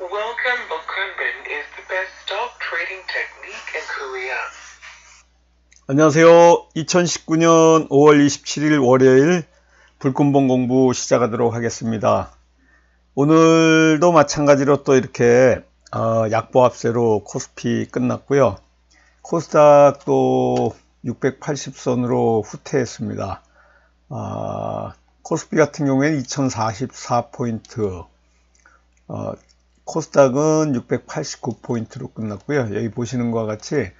Welcome Bokunbin is the best stock trading technique in Korea. 안녕하세요. 2019년 5월 27일 월요일 불금봉 공부 시작하도록 하겠습니다. 오늘도 마찬가지로 또 이렇게 어, 약보합세로 코스피 끝났고요. 코스닥도 680선으로 후퇴했습니다. 아, 코스피 같은 경우에는 2044포인트, 어, 코스닥은 689포인트로 끝났고요. 여기 보시는 것과 같이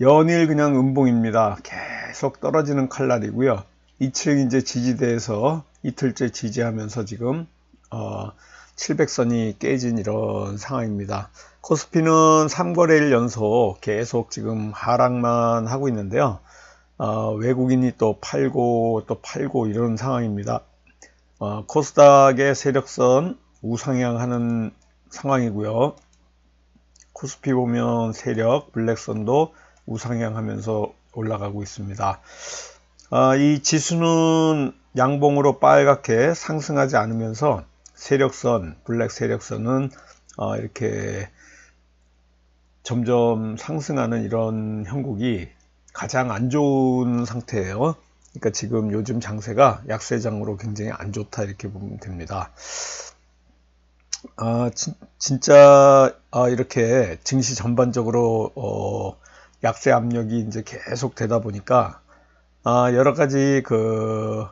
연일 그냥 음봉입니다. 계속 떨어지는 칼날이고요. 2층 이제 지지대에서 이틀째 지지하면서 지금 어, 700선이 깨진 이런 상황입니다. 코스피는 3거래일 연속 계속 지금 하락만 하고 있는데요. 어, 외국인이 또 팔고 또 팔고 이런 상황입니다. 어, 코스닥의 세력선 우상향하는 상황이고요. 코스피 보면 세력 블랙선도 우상향하면서 올라가고 있습니다. 아, 이 지수는 양봉으로 빨갛게 상승하지 않으면서 세력선, 블랙 세력선은 어, 이렇게 점점 상승하는 이런 형국이 가장 안 좋은 상태예요. 그러니까 지금 요즘 장세가 약세장으로 굉장히 안 좋다 이렇게 보면 됩니다. 아, 진, 진짜 아, 이렇게 증시 전반적으로 어, 약세 압력이 이제 계속 되다 보니까 아, 여러 가지 그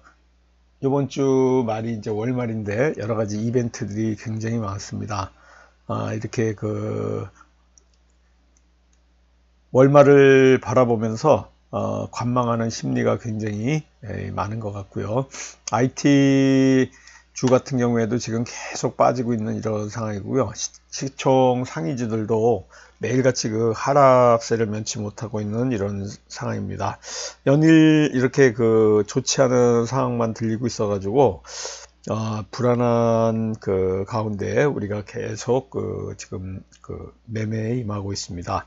이번 주 말이 이제 월말인데 여러 가지 이벤트들이 굉장히 많습니다. 아, 이렇게 그 월말을 바라보면서 어, 관망하는 심리가 굉장히 에, 많은 것 같고요. IT 주 같은 경우에도 지금 계속 빠지고 있는 이런 상황이고요. 시, 총 상위주들도 매일같이 그 하락세를 면치 못하고 있는 이런 상황입니다. 연일 이렇게 그 좋지 않은 상황만 들리고 있어가지고 어, 불안한 그 가운데 우리가 계속 그 지금 그 매매에 임하고 있습니다.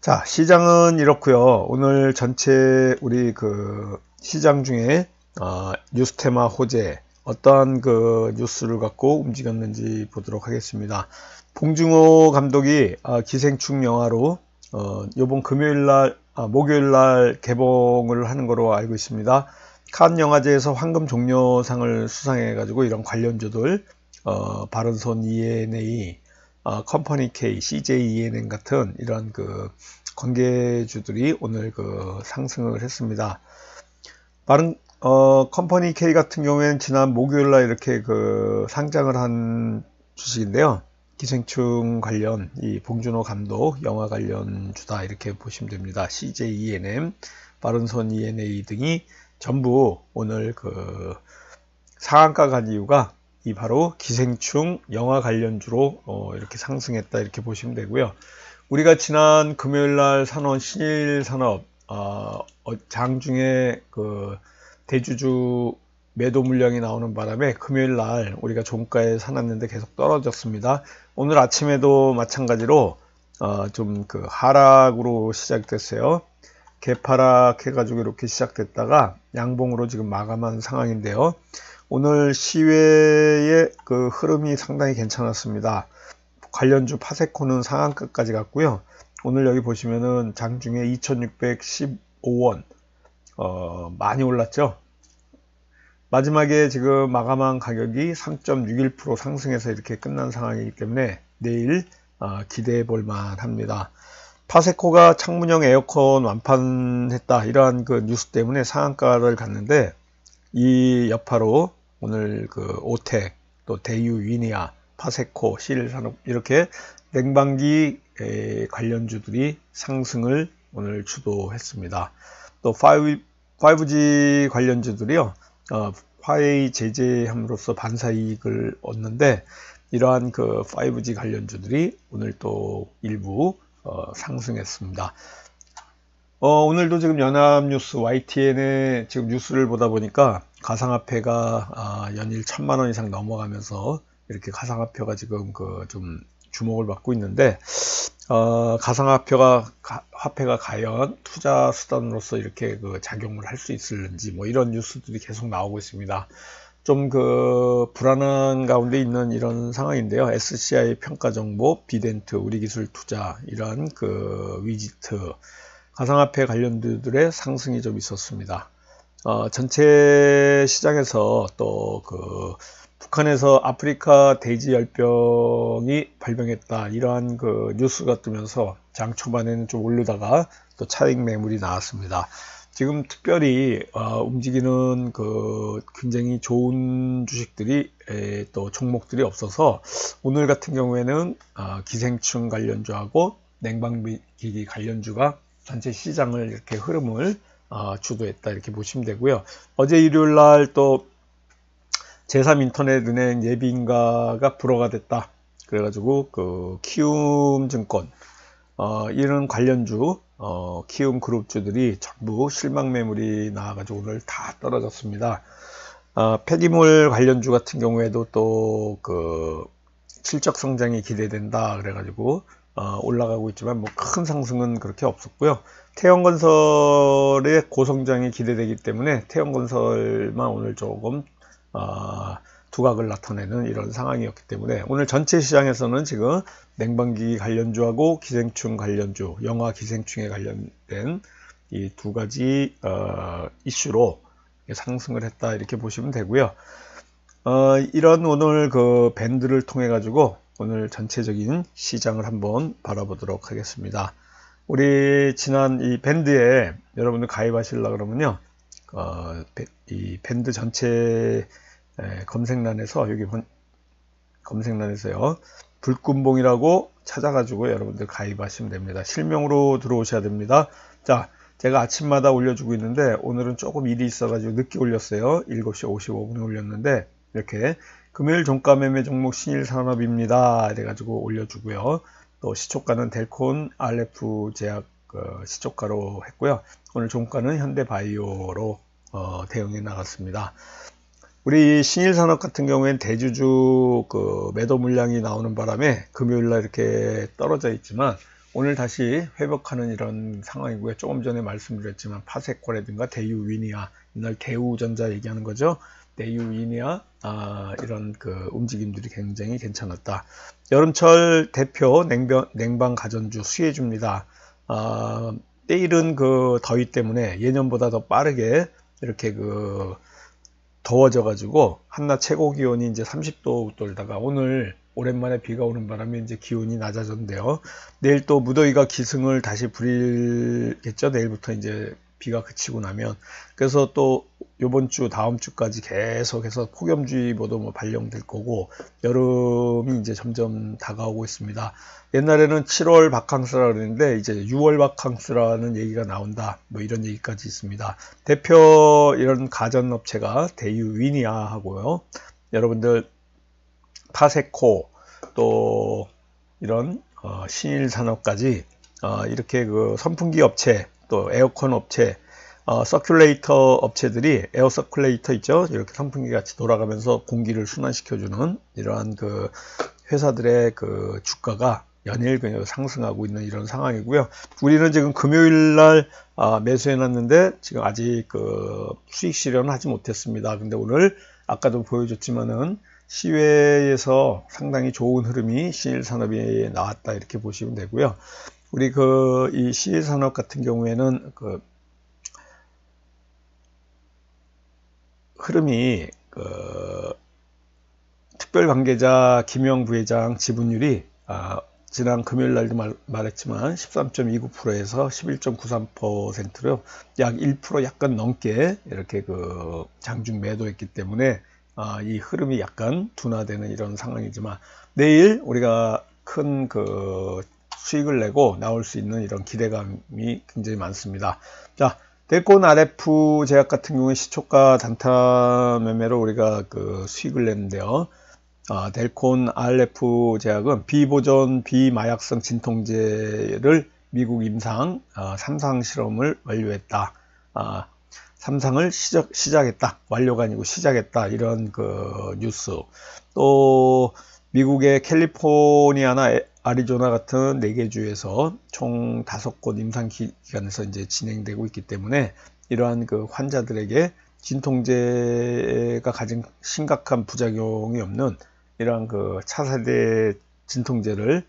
자, 시장은 이렇고요. 오늘 전체 우리 그 시장 중에 어, 뉴스테마 호재 어떠한 그 뉴스를 갖고 움직였는지 보도록 하겠습니다. 봉중호 감독이 어, 기생충 영화로 어, 이번 금요일 날, 아, 목요일 날 개봉을 하는 거로 알고 있습니다. 칸 영화제에서 황금 종려상을 수상해 가지고 이런 관련주들 어, 바른손 ENA, 어, 컴퍼니 K, CJ ENN 같은 이런 그 관계주들이 오늘 그 상승을 했습니다. 바른 어, 컴퍼니 K 같은 경우에는 지난 목요일 날 이렇게 그 상장을 한 주식인데요. 기생충 관련 이 봉준호 감독 영화 관련 주다 이렇게 보시면 됩니다. CJ ENM, 바른손 ENA 등이 전부 오늘 그 상한가 간 이유가 이 바로 기생충 영화 관련주로 어, 이렇게 상승했다 이렇게 보시면 되고요. 우리가 지난 금요일 날 산원 신일 산업 어, 장중에 그 대주주 매도 물량이 나오는 바람에 금요일 날 우리가 종가에 사놨는데 계속 떨어졌습니다. 오늘 아침에도 마찬가지로 어, 좀그 하락으로 시작됐어요. 개파락 해가지고 이렇게 시작됐다가 양봉으로 지금 마감한 상황인데요. 오늘 시외의 그 흐름이 상당히 괜찮았습니다. 관련주 파세코는 상한가까지 갔고요. 오늘 여기 보시면은 장중에 2615원 어, 많이 올랐죠. 마지막에 지금 마감한 가격이 3.61% 상승해서 이렇게 끝난 상황이기 때문에 내일 어, 기대해 볼 만 합니다. 파세코가 창문형 에어컨 완판했다 이러한 그 뉴스 때문에 상한가를 갔는데 이 여파로 오늘 그 오텍 또 대유 위니아 파세코 실산업 이렇게 냉방기 관련주들이 상승을 오늘 주도했습니다. 또 5, g 관련주들이요. 어, 화웨이 제재함으로써 반사 이익을 얻는데 이러한 그 5G 관련주들이 오늘 또 일부 어, 상승했습니다. 어, 오늘도 지금 연합뉴스 YTN의 지금 뉴스를 보다 보니까 가상화폐가 아, 연일 천만 원 이상 넘어가면서 이렇게 가상화폐가 지금 그 좀 주목을 받고 있는데 어, 가상화폐가 가, 화폐가 과연 투자 수단으로서 이렇게 그 작용을 할 수 있을는지 뭐 이런 뉴스들이 계속 나오고 있습니다. 좀 그 불안한 가운데 있는 이런 상황인데요. SCI 평가 정보, 비덴트, 우리 기술 투자 이러한 그 위지트 가상화폐 관련주들의 상승이 좀 있었습니다. 어, 전체 시장에서 또그 북한에서 아프리카 돼지 열병이 발병했다 이러한 그 뉴스가 뜨면서 장 초반에는 좀 오르다가 또 차익 매물이 나왔습니다. 지금 특별히 어, 움직이는 그 굉장히 좋은 주식들이 에, 또 종목들이 없어서 오늘 같은 경우에는 어, 기생충 관련주하고 냉방기기 관련주가 전체 시장을 이렇게 흐름을 어, 주도했다 이렇게 보시면 되고요. 어제 일요일 날 또 제3인터넷 은행 예비인가가 불허가 됐다. 그래가지고 그 키움증권 어, 이런 관련주 어, 키움 그룹주들이 전부 실망 매물이 나와가지고 오늘 다 떨어졌습니다. 어, 폐기물 관련주 같은 경우에도 또 그 실적 성장이 기대된다 그래가지고 어, 올라가고 있지만 뭐 큰 상승은 그렇게 없었고요. 태형건설의 고성장이 기대되기 때문에 태형건설만 오늘 조금 어, 두각을 나타내는 이런 상황이었기 때문에 오늘 전체 시장에서는 지금 냉방기기 관련주하고 기생충 관련주, 영화 기생충에 관련된 이 두 가지 어, 이슈로 상승을 했다 이렇게 보시면 되고요. 어, 이런 오늘 그 밴드를 통해 가지고 오늘 전체적인 시장을 한번 바라보도록 하겠습니다. 우리 지난 이 밴드에 여러분들 가입하시려 그러면요. 어, 이 밴드 전체 검색란에서 여기 검색란에서요. 불금봉이라고 찾아가지고 여러분들 가입하시면 됩니다. 실명으로 들어오셔야 됩니다. 자, 제가 아침마다 올려주고 있는데 오늘은 조금 일이 있어 가지고 늦게 올렸어요. 7시 55분에 올렸는데 이렇게 금요일 종가 매매 종목 신일산업입니다. 이래가지고 올려주고요. 또 시초가는 델콘 RF 제약 어, 시초가로 했고요. 오늘 종가는 현대바이오로 어, 대응해 나갔습니다. 우리 신일산업 같은 경우엔 대주주 그 매도 물량이 나오는 바람에 금요일날 이렇게 떨어져 있지만 오늘 다시 회복하는 이런 상황이고요. 조금 전에 말씀드렸지만 파세코라든가 대유위니아 이날 대우전자 얘기하는 거죠. 대유위니아 아, 이런 그 움직임들이 굉장히 괜찮았다. 여름철 대표 냉방 가전주 수혜줍니다. 아, 내일은 그 더위 때문에 예년보다 더 빠르게 이렇게 그 더워져 가지고 한낮 최고 기온이 이제 30도 돌다가 오늘 오랜만에 비가 오는 바람에 이제 기온이 낮아졌는데요. 내일 또 무더위가 기승을 다시 부리겠죠. 내일부터 이제 비가 그치고 나면 그래서 또 요번 주 다음 주까지 계속해서 폭염주의보도 뭐 발령될 거고 여름이 이제 점점 다가오고 있습니다. 옛날에는 7월 바캉스라 그랬는데 이제 6월 바캉스라는 얘기가 나온다. 뭐 이런 얘기까지 있습니다. 대표 이런 가전업체가 대유 위니아 하고요. 여러분들 파세코 또 이런 어, 신일 산업까지 어, 이렇게 그 선풍기 업체 또 에어컨 업체, 어, 서큘레이터 업체들이 에어 서큘레이터 있죠. 이렇게 선풍기 같이 돌아가면서 공기를 순환시켜주는 이러한 그 회사들의 그 주가가 연일 그냥 상승하고 있는 이런 상황이고요. 우리는 지금 금요일 날 아, 매수해 놨는데 지금 아직 그 수익 실현을 하지 못했습니다. 근데 오늘 아까도 보여줬지만은 시외에서 상당히 좋은 흐름이 신일산업에 나왔다 이렇게 보시면 되고요. 우리 그 이 시일산업 같은 경우에는 그 흐름이 그 특별 관계자 김영 부회장 지분율이 아, 지난 금요일 날도 말, 말했지만 13.29%에서 11.93%로 약 1% 약간 넘게 이렇게 그 장중 매도했기 때문에 아, 이 흐름이 약간 둔화되는 이런 상황이지만 내일 우리가 큰 그 수익을 내고 나올 수 있는 이런 기대감이 굉장히 많습니다. 자, 데콘 RF 제약 같은 경우에 시초가 단타 매매로 우리가 그 수익을 냈는데요. 아, 델콘 RF 제약은 비보존 비마약성 진통제를 미국 임상 아, 3상 실험을 완료했다. 아, 3상을 시작, 시작했다. 완료가 아니고 시작했다. 이런 그 뉴스. 또 미국의 캘리포니아나 아리조나 같은 4개 주에서 총 5곳 임상 기관에서 이제 진행되고 있기 때문에 이러한 그 환자들에게 진통제가 가진 심각한 부작용이 없는 이러한 그 차세대 진통제를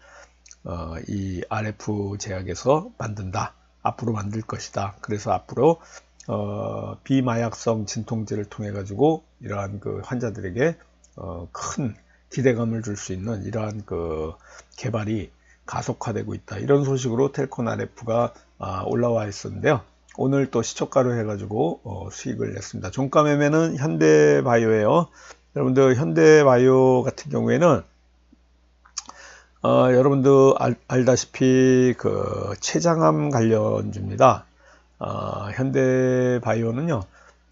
어, 이 RF 제약에서 만든다. 앞으로 만들 것이다. 그래서 앞으로 어, 비마약성 진통제를 통해 가지고 이러한 그 환자들에게 어, 큰 기대감을 줄 수 있는 이러한 그 개발이 가속화되고 있다. 이런 소식으로 RF가 아, 올라와 있었는데요. 오늘 또 시초가로 해가지고 어, 수익을 냈습니다. 종가 매매는 현대바이오예요. 여러분들 현대바이오 같은 경우에는 어, 여러분들 알, 다시피그 췌장암 관련주입니다. 어, 현대바이오는요.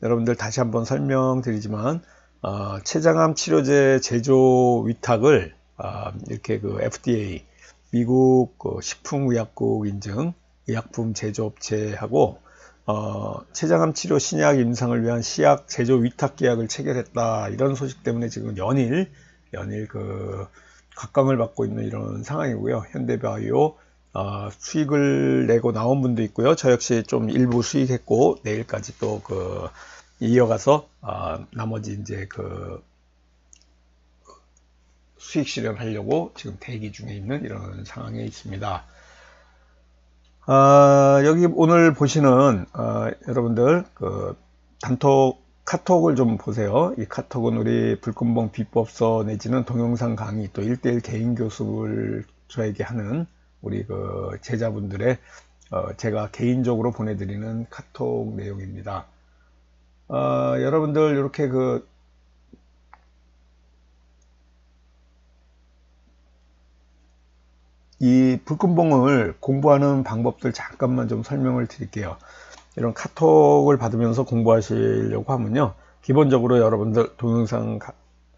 여러분들 다시 한번 설명드리지만 어, 췌장암 치료제 제조 위탁을 어, 이렇게 그 FDA 미국 그 식품의약국 인증 의약품 제조업체하고 어, 췌장암 치료 신약 임상을 위한 시약 제조 위탁 계약을 체결했다 이런 소식 때문에 지금 연일 연일 그 각광을 받고 있는 이런 상황이고요. 현대바이오 어, 수익을 내고 나온 분도 있고요. 저 역시 좀 일부 수익했고 내일까지 또그 이어가서 어, 나머지 이제 그 수익 실현하려고 지금 대기 중에 있는 이런 상황에 있습니다. 어, 여기 오늘 보시는 어, 여러분들 그 단톡 카톡을 좀 보세요. 이 카톡은 우리 불금봉 비법서 내지는 동영상 강의 또 1대1 개인 교습을 저에게 하는 우리 그 제자분들의 어, 제가 개인적으로 보내드리는 카톡 내용입니다. 어, 여러분들 이렇게 그 이 불금봉을 공부하는 방법들 잠깐만 좀 설명을 드릴게요. 이런 카톡을 받으면서 공부하시려고 하면요. 기본적으로 여러분들 동영상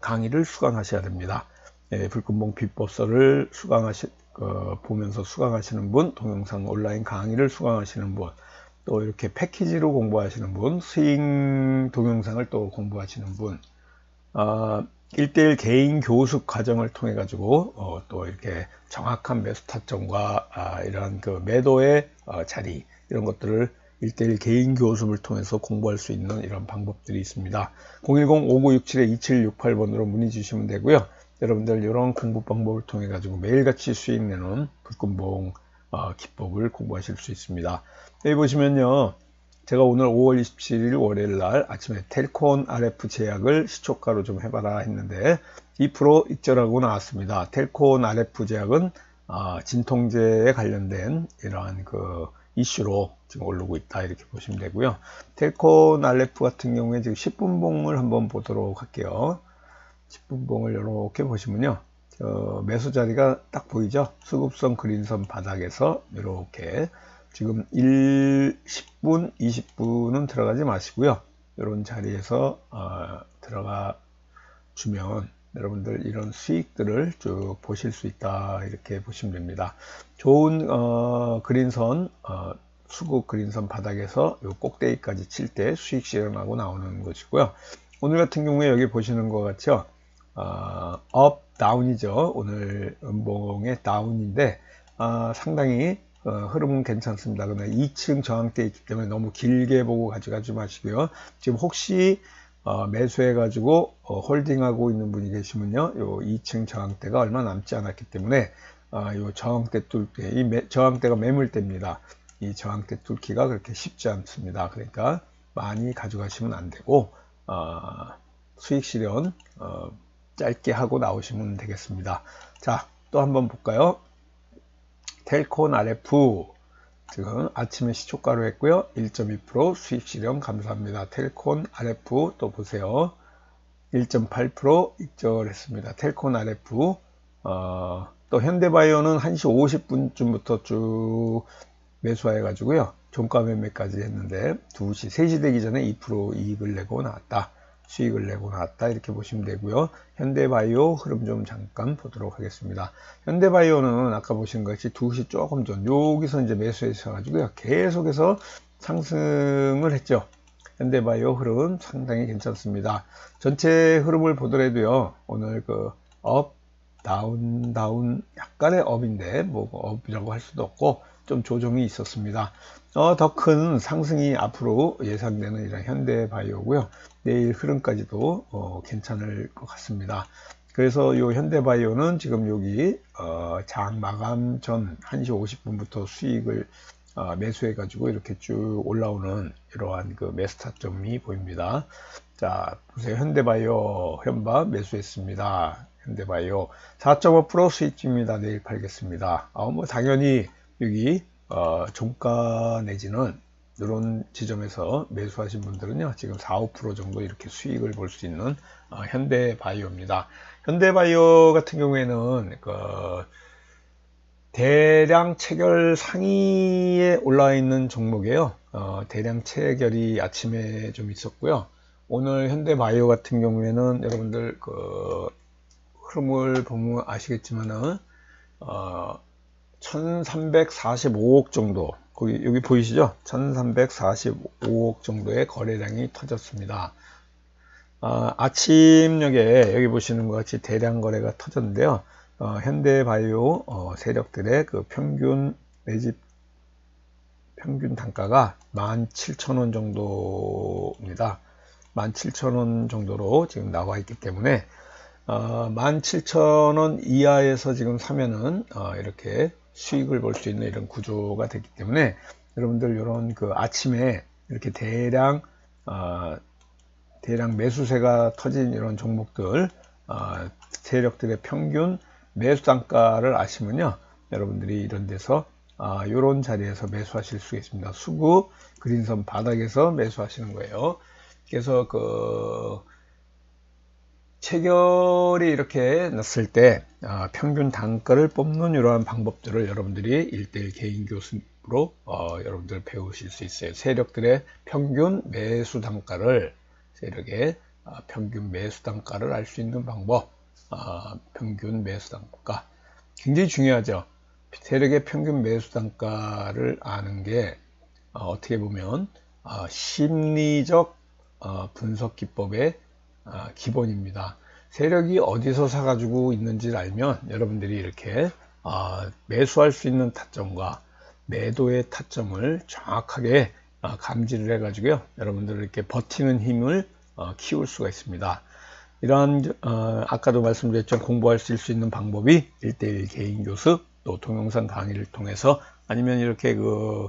강의를 수강하셔야 됩니다. 예, 불금봉 비법서를 수강하시, 어, 보면서 수강하시는 분, 동영상 온라인 강의를 수강하시는 분, 또 이렇게 패키지로 공부하시는 분, 스윙 동영상을 또 공부하시는 분, 어, 1대1 개인 교습 과정을 통해 가지고 어, 또 이렇게 정확한 매수 타점과 아, 이런 그 매도의 어, 자리 이런 것들을 1대1 개인 교습을 통해서 공부할 수 있는 이런 방법들이 있습니다. 010-5967-2768번으로 문의 주시면 되고요. 여러분들 이런 공부 방법을 통해 가지고 매일같이 수익 내는 불금봉 어, 기법을 공부하실 수 있습니다. 여기 보시면요. 제가 오늘 5월 27일 월요일 날 아침에 텔콘 RF 제약을 시초가로 좀 해봐라 했는데 2% 익절하고 나왔습니다. 텔콘 RF 제약은 아, 진통제에 관련된 이러한 그 이슈로 지금 오르고 있다 이렇게 보시면 되고요. 텔콘 RF 같은 경우에 지금 10분봉을 한번 보도록 할게요. 10분봉을 이렇게 보시면요. 매수 자리가 딱 보이죠? 수급선 그린선 바닥에서 이렇게 지금 1, 10분, 20분은 들어가지 마시고요. 이런 자리에서 어, 들어가 주면 여러분들 이런 수익들을 쭉 보실 수 있다 이렇게 보시면 됩니다. 좋은 어, 그린선 어, 수급 그린선 바닥에서 요 꼭대기까지 칠 때 수익 실현하고 나오는 것이고요. 오늘 같은 경우에 여기 보시는 것 같죠. 어, 업 다운이죠. 오늘 음봉의 다운인데 어, 상당히 어, 흐름은 괜찮습니다. 그러나 2층 저항대 있기 때문에 너무 길게 보고 가져가지 마시고요. 지금 혹시 어, 매수해 가지고 어, 홀딩하고 있는 분이 계시면요. 요 2층 저항대가 얼마 남지 않았기 때문에 어, 요 저항대 뚫기 이 매, 저항대가 매물대입니다. 이 저항대 뚫기가 그렇게 쉽지 않습니다. 그러니까 많이 가져가시면 안 되고 어, 수익 실현 어, 짧게 하고 나오시면 되겠습니다. 자, 또 한번 볼까요? 텔콘 RF 지금 아침에 시초가로 했고요. 1.2% 수익 실현 감사합니다. 텔콘 RF 또 보세요. 1.8% 입절했습니다. 텔콘 RF 어, 또 현대바이오는 1시 50분쯤부터 쭉 매수해 가지고요. 종가 매매까지 했는데 2시 3시 되기 전에 2% 이익을 내고 나왔다. 수익을 내고 나왔다 이렇게 보시면 되고요. 현대바이오 흐름 좀 잠깐 보도록 하겠습니다. 현대바이오는 아까 보신 것이 2시 조금 전 여기서 이제 매수해서 가지고요. 계속해서 상승을 했죠. 현대바이오 흐름 상당히 괜찮습니다. 전체 흐름을 보더라도요. 오늘 그 업, 다운 다운 약간의 업인데 뭐 업이라고 할 수도 없고 좀 조정이 있었습니다. 어, 더 큰 상승이 앞으로 예상되는 이런 현대바이오고요. 내일 흐름까지도 어, 괜찮을 것 같습니다. 그래서 이 현대바이오는 지금 여기 어, 장 마감 전 1시 50분부터 수익을 어, 매수해 가지고 이렇게 쭉 올라오는 이러한 그 매스타점이 보입니다. 자 보세요 현대바이오 현바 매수했습니다. 현대바이오 4.5% 수익입니다. 내일 팔겠습니다. 어, 뭐 당연히 여기 어, 종가 내지는 이런 지점에서 매수하신 분들은요 지금 4, 5% 정도 이렇게 수익을 볼 수 있는 어, 현대바이오입니다. 현대바이오 같은 경우에는 그 대량 체결 상위에 올라 있는 종목이에요. 어, 대량 체결이 아침에 좀 있었고요. 오늘 현대바이오 같은 경우에는 여러분들 그 흐름을 보면 아시겠지만은 어, 1345억 정도. 거기 여기 보이시죠? 1345억 정도의 거래량이 터졌습니다. 어, 아침녘에 여기 보시는 것 같이 대량 거래가 터졌는데요. 어, 현대바이오 어, 세력들의 그 평균 매집 평균 단가가 17,000원 정도입니다. 17,000원 정도로 지금 나와 있기 때문에 어, 17,000원 이하에서 지금 사면은 어, 이렇게 수익을 볼 수 있는 이런 구조가 됐기 때문에 여러분들 이런 그 아침에 이렇게 대량 어, 대량 매수세가 터진 이런 종목들 어, 세력들의 평균 매수 단가를 아시면요. 여러분들이 이런 데서 아, 이런 자리에서 매수하실 수 있습니다. 수구 그린선 바닥에서 매수하시는 거예요. 그래서 그 체결이 이렇게 났을 때 어, 평균 단가를 뽑는 이러한 방법들을 여러분들이 1대1 개인 교습으로 어, 여러분들 배우실 수 있어요. 세력들의 평균 매수 단가를 세력의 어, 평균 매수 단가를 알 수 있는 방법 어, 평균 매수 단가 굉장히 중요하죠. 세력의 평균 매수 단가를 아는 게 어, 떻게 보면 어, 심리적 분석 기법의 아, 기본입니다. 세력이 어디서 사가지고 있는지를 알면 여러분들이 이렇게 아, 매수할 수 있는 타점과 매도의 타점을 정확하게 아, 감지를 해 가지고요. 여러분들 이렇게 버티는 힘을 어, 키울 수가 있습니다. 이러한 어, 아까도 말씀드렸죠 공부할 수 있는 방법이 1대1 개인 교습 또 동영상 강의를 통해서 아니면 이렇게 그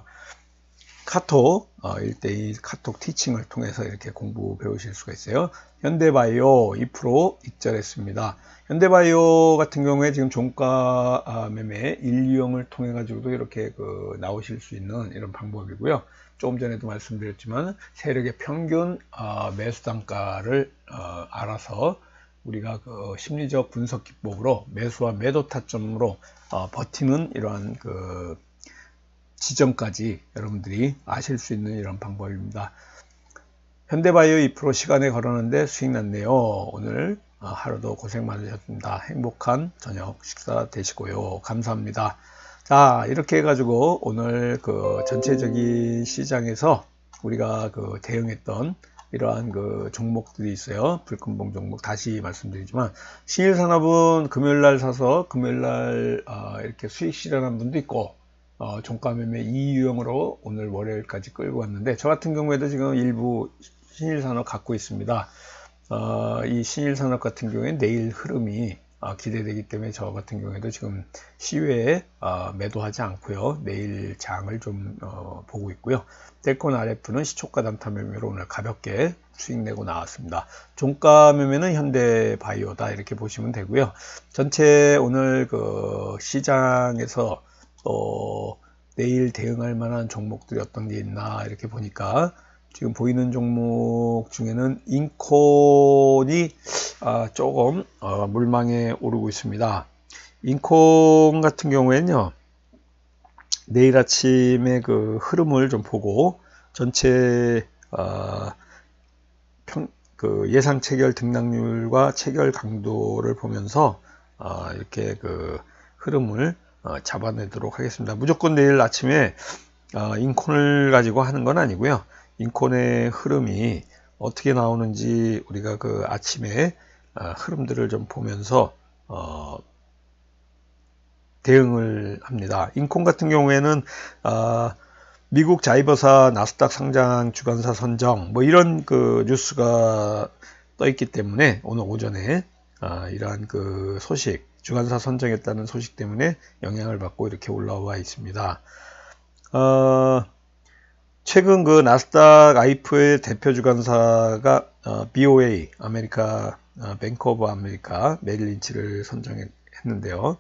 카톡 어, 1대1 카톡 티칭을 통해서 이렇게 공부 배우실 수가 있어요. 현대바이오 2% 익절했습니다. 현대바이오 같은 경우에 지금 종가 아, 매매 1유형을 통해 가지고도 이렇게 그 나오실 수 있는 이런 방법이고요. 조금 전에도 말씀드렸지만 세력의 평균 아, 매수 단가를 어, 알아서 우리가 그 심리적 분석 기법으로 매수와 매도 타점으로 어, 버티는 이러한 그 지점까지 여러분들이 아실 수 있는 이런 방법입니다. 현대바이오 2% 시간에 걸었는데 수익 났네요. 오늘 어, 하루도 고생 많으셨습니다. 행복한 저녁 식사 되시고요. 감사합니다. 자, 이렇게 해가지고 오늘 그 전체적인 시장에서 우리가 그 대응했던 이러한 그 종목들이 있어요. 불금봉 종목 다시 말씀드리지만 신일산업은 금요일날 사서 금요일날 어, 이렇게 수익 실현한 분도 있고 어, 종가 매매 2유형으로 오늘 월요일까지 끌고 왔는데 저 같은 경우에도 지금 일부 신일산업 갖고 있습니다. 어, 이 신일산업 같은 경우에 내일 흐름이 어, 기대되기 때문에 저 같은 경우에도 지금 시외에 어, 매도하지 않고요. 내일 장을 좀 어, 보고 있고요. 델콘 RF는 시초가 단타 매매로 오늘 가볍게 수익 내고 나왔습니다. 종가 매매는 현대 바이오다 이렇게 보시면 되고요. 전체 오늘 그 시장에서 어, 내일 대응할 만한 종목들이 어떤 게 있나 이렇게 보니까 지금 보이는 종목 중에는 인콘이 아, 조금 어, 물망에 오르고 있습니다. 인콘 같은 경우에는요 내일 아침에 그 흐름을 좀 보고 전체 어, 평, 그 예상 체결 등락률과 체결 강도를 보면서 어, 이렇게 그 흐름을 어, 잡아내도록 하겠습니다. 무조건 내일 아침에 어, 인콘을 가지고 하는 건 아니고요. 인콘의 흐름이 어떻게 나오는지 우리가 그 아침에 어, 흐름들을 좀 보면서 대응을 합니다. 인콘 같은 경우에는 아, 미국 자이버사 나스닥 상장 주관사 선정 뭐 이런 그 뉴스가 떠 있기 때문에 오늘 오전에 아, 이러한 그 소식 주관사 선정했다는 소식 때문에 영향을 받고 이렇게 올라와 있습니다. 어, 최근 그 나스닥 아이프의 대표 주관사가 어, BOA 아메리카 어, 뱅크 오브 아메리카 메릴 린치를 선정했는데요.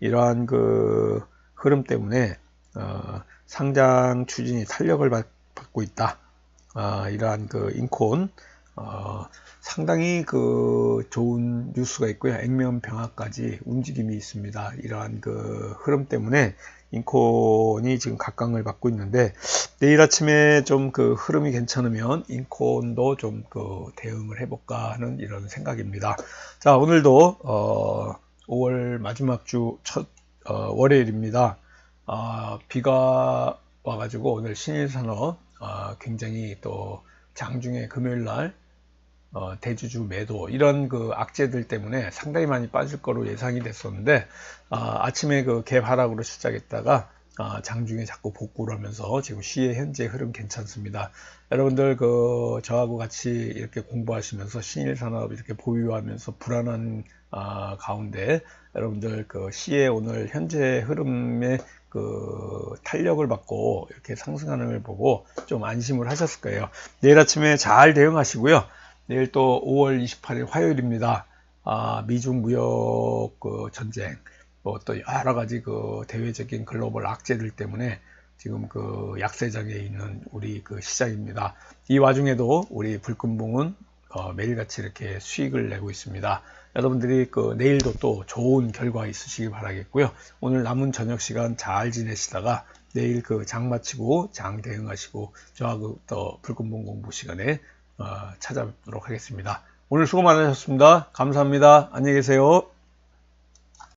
이러한 그 흐름 때문에 어, 상장 추진이 탄력을 받, 고 있다. 어, 이러한 그 인콘 어, 상당히 그 좋은 뉴스가 있고요. 액면 병합까지 움직임이 있습니다. 이러한 그 흐름 때문에 인콘이 지금 각광을 받고 있는데 내일 아침에 좀 그 흐름이 괜찮으면 인콘도 좀 그 대응을 해볼까 하는 이런 생각입니다. 자 오늘도 어 5월 마지막 주 첫 어 월요일입니다. 어 비가 와가지고 오늘 신일산업 어 굉장히 또 장중에 금요일 날 어, 대주주 매도 이런 그 악재들 때문에 상당히 많이 빠질 거로 예상이 됐었는데 어, 아침에 그 개하락으로 시작했다가 어, 장중에 자꾸 복구를 하면서 지금 시의 현재 흐름 괜찮습니다. 여러분들 그 저하고 같이 이렇게 공부하시면서 신일 산업 이렇게 보유하면서 불안한 어, 가운데 여러분들 그 시의 오늘 현재 흐름에 그 탄력을 받고 이렇게 상승하는 걸 보고 좀 안심을 하셨을 거예요. 내일 아침에 잘 대응하시고요. 내일 또 5월 28일 화요일입니다. 아, 미중 무역 그 전쟁, 뭐 또 여러 가지 그 대외적인 글로벌 악재들 때문에 지금 그 약세장에 있는 우리 그 시장입니다. 이 와중에도 우리 불금봉은 어, 매일같이 이렇게 수익을 내고 있습니다. 여러분들이 그 내일도 또 좋은 결과 있으시기 바라겠고요. 오늘 남은 저녁 시간 잘 지내시다가 내일 그 장 마치고 장 대응하시고 저하고 또 불금봉 공부 시간에 어, 찾아뵙도록 하겠습니다. 오늘 수고 많으셨습니다. 감사합니다. 안녕히 계세요.